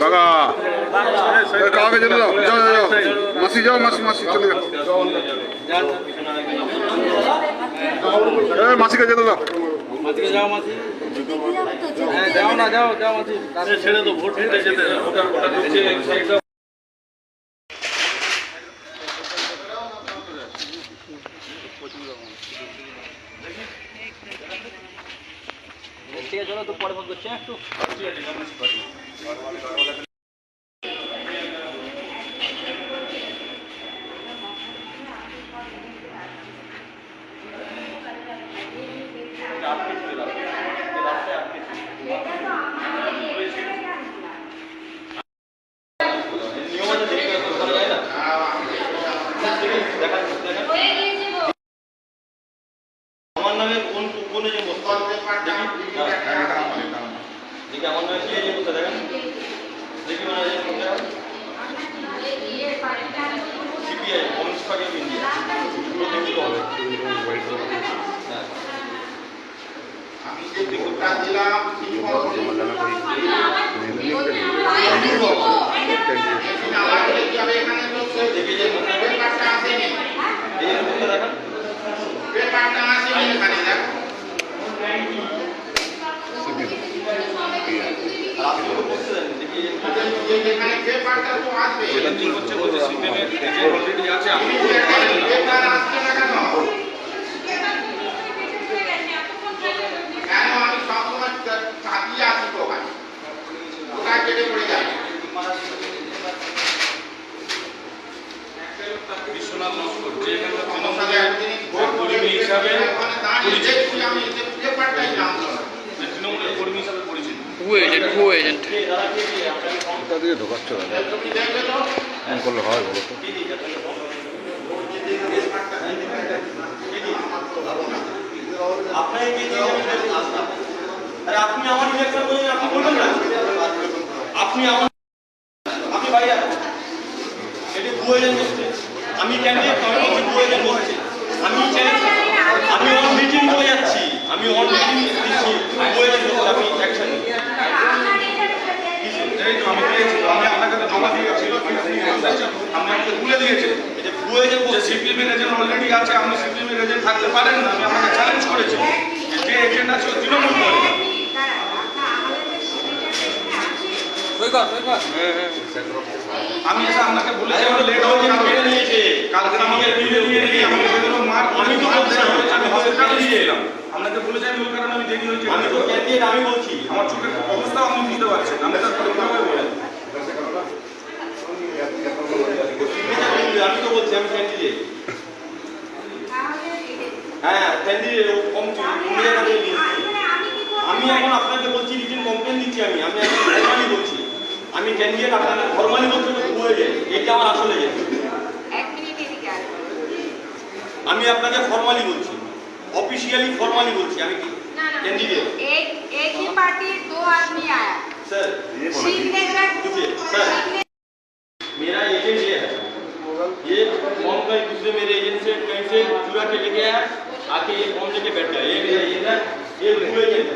কাকা। কাকাকে যেতে যাও যাও যাও মাসি যাও মাসি মাসি চলে যাও। মাসিকে যেতে দাও। ছেড়ে তো ভোট দিতে যেতে ওটা ওটা ঢুকছে সাইড দাও ঠিক আছে চলো তো পরে ফোন করছি একটু ঠিক নিয়ম আছে দেখে করা যায় না দেখা দেখা আমার নামে কোন কোন যে বস্তু দেখি দেখি আমার নামে কি যে বস্তু দেখেন দেখি মানে যে কোনটা সিপিআই দেখতে হবে হ্যাঁ। দেখি যে কোনটা এই যে কোনটা দেখেন আপনি তো বলতে দেন দেখি যে যেটা কি হচ্ছে বলছে সিস্টেমে অলরেডি আছে আপনি বিশ্বনাথ নস্কর যে এখানে তৃণমূলের কর্মী হিসাবে। পরিচিত যে কর্মী হিসাবে পরিচিত কে দাদা কে কে আপনাকে কম কোথা দিয়ে ঢোকাচ্ছ এমন করলে হয় বলো তো আপনি আমার ইলেকশন আপনি বলবেন না আপনি আমার আপনি বাইরে এটি আমি ক্যান্ডিডেট বলছি বুয়েলেন বসছে আমি চ্যালেঞ্জ অন মিটিং করে যাচ্ছি। আমি অন মিটিং দিচ্ছি বুয়েলেন বসছে আপনি অ্যাকশন নিন এই তো আমি পেয়েছি আমি আপনার কাছে জমা দিয়ে গেছি আপনি আমাকে ভুলে দিয়েছে এই যে বুয়েলেন যে বসছে সিপিএম এর আছে আপনি সিপিএম এর এজেন্ট থাকতে পারেন না আমি আপনাকে চ্যালেঞ্জ করেছি। যে এজেন্ট আছে ও তৃণমূল করে। আমি এসে আপনাকে বলেছি আমার লেট হয়ে আমাকে যাবে মেরে নিয়েছে। কালকে আমাকে তুলে নিয়ে আমাকে বেরোনো মার আমি তো বলছি, আমি আমি হসপিটালে বলছি। গিয়েছিলাম আপনাকে বলেছি আমি ওই কারণে আমি দেরি হয়েছে। আমি তো ক্যান্ডিডেট আমি বলছি। আমার চোখের অবস্থা আপনি বুঝতে পারছেন আমি তার পরিকল্পনা বলেন আমি তো বলছি আমি ক্যান্ডিডেট আমি ক্যান্ডিডেট আপনাকে ফর্মালি বলছি তো বুয়েটে এটা আমার আসলে এজেন্ট আমি আপনাকে ফর্মালি বলছি অফিসিয়ালি ফর্মালি বলছি আমি কি कैंडिडेट एक एक ही पार्टी दो आदमी आया सर सीखने जरा रुकिए सर मेरा एजेंट ये है ये फॉर्म का दूसरे मेरे एजेंट से कहीं से चुरा के लेके आया आके ये फॉर्म लेके बैठ गया ये मेरा एजेंट है ये ब्लू एजेंट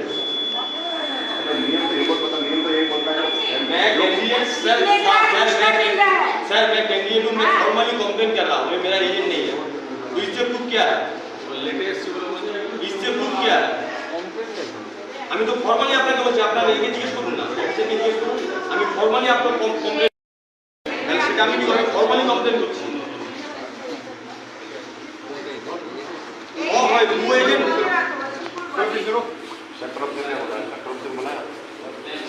कैंडिडेट सर कितने का सर रिश्ता मिल रहा है? मैं सर मैं कैंडिडेट हूँ मैं फॉर्मली कंप्लेन कर रहा हूँ ये मेरा एजेंट नहीं है तो इससे प्रूफ क्या है লেটে এসছি বলে বলছে इससे प्रूफ क्या है আমি তো ফর্মালি আপনাকে বলছি আপনার একে জিজ্ঞেস করুন না অফিসারকে জিজ্ঞেস করুন আমি ফর্মালি আপনার কমপ্লেন সেটা আমি কি করি ফর্মালি কমপ্লেন করছি ও হয় ভু এজেন্ট सेक्टर ऑफिसर ने बोला ওখানে থাকবে ভাই আপনি আমাকে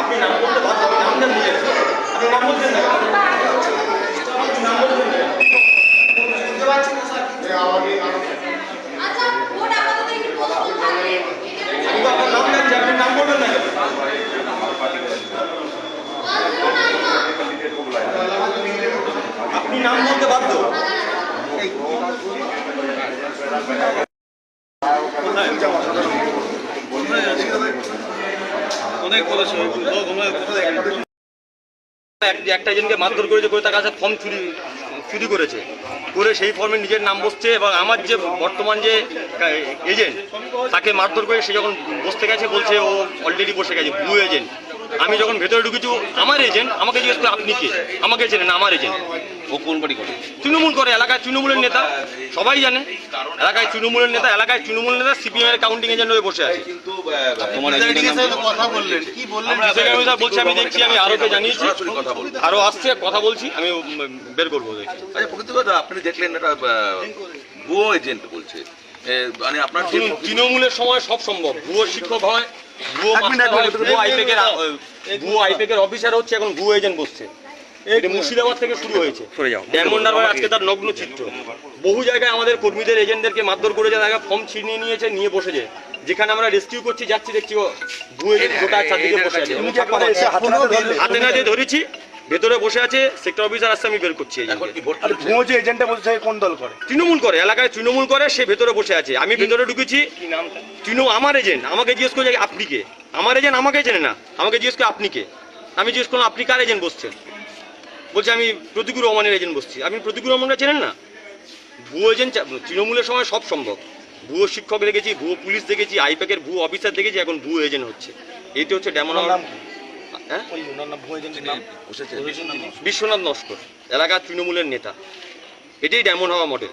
আপনি নাম বলতে বাধ্য নাম জানতে চাইছি আপনি নাম বলছেন না বাধ্য। একটা জনকে মারধর করেছে, করে তার কাছে ফর্ম চুরি চুরি করেছে। করে সেই ফর্মে নিজের নাম বসছে, এবং আমার যে বর্তমান যে এজেন্ট তাকে মারধর করে সে যখন বসতে গেছে, বলছে ও অলরেডি বসে গেছে ব্লু এজেন্ট আমি যখন ভেতরে ঢুকেছি আমার এজেন্ট আমাকে জিজ্ঞেস করে আপনি কে? আমাকে চেনেন আমার এজেন্ট ও কোন বাড়ি করে? তৃণমূল করে এলাকায় তৃণমূলের নেতা। সবাই জানে। এলাকায় তৃণমূলের নেতা এলাকায় তৃণমূল নেতা সিপিএম এর কাউন্টিং এজেন্ট হয়ে বসে আছে। বলছি আমি দেখছি আমি আরোকে জানিয়েছি। আরও আসছে কথা বলছি আমি বের করব। আচ্ছা কথা আপনি দেখলেন এটা ভুয়ো এজেন্ট বলছে। মানে আপনার তৃণমূলের সময় সব সম্ভব। ভুয়ো শিক্ষক হয় ভুয়ো আইপেকের ভুয়ো আইপেকের অফিসার হচ্ছে এখন ভুয়ো এজেন্ট বসছে। এটা মুর্শিদাবাদ থেকে শুরু হয়েছে। ডায়মন্ড হারবার আজকে তার নগ্ন চিত্র। বহু জায়গায় আমাদের কর্মীদের এজেন্টদেরকে মারধর করেছে তারা ফর্ম ছিনিয়ে নিয়েছে নিয়ে বসেছে। যেখানে আমরা রেস্কিউ করছি যাচ্ছি দেখছি ও ভুয়ো এজেন্ট গোটা চারদিকে বসে আছে। হাতে নাতে ধরেছি ভেতরে বসে আছে সেক্টর অফিসার আসছে আমি বের করছি ভুয়ো যে এজেন্টটা বলছে কোন দল করে? তৃণমূল করে এলাকায় তৃণমূল করে সে ভেতরে বসে আছে। আমি ভেতরে ঢুকেছি। তৃণমূল আমার এজেন্ট আমাকে জিজ্ঞেস করছে আপনি কে? আমার এজেন্ট আমাকে চেনে না। আমাকে জিজ্ঞেস করে আপনি কে? আমি জিজ্ঞেস করলাম আপনি কার এজেন্ট বসছেন? বলছে আমি প্রতিকুর রহমানের এজেন্ট বসছি। আপনি প্রতিকুর রহমানরা চেনেন না? ভুয়ো এজেন্ট তৃণমূলের সময় সব সম্ভব। ভুয়ো শিক্ষক দেখেছি ভুয়ো পুলিশ দেখেছি আইপ্যাকের ভুয়ো অফিসার দেখেছি এখন ভুয়ো এজেন্ট হচ্ছে। এইটা হচ্ছে ডেমন হ্যাঁ? বিশ্বনাথ নস্কর এলাকার তৃণমূলের নেতা। এটাই ডায়মন্ড হওয়া মডেল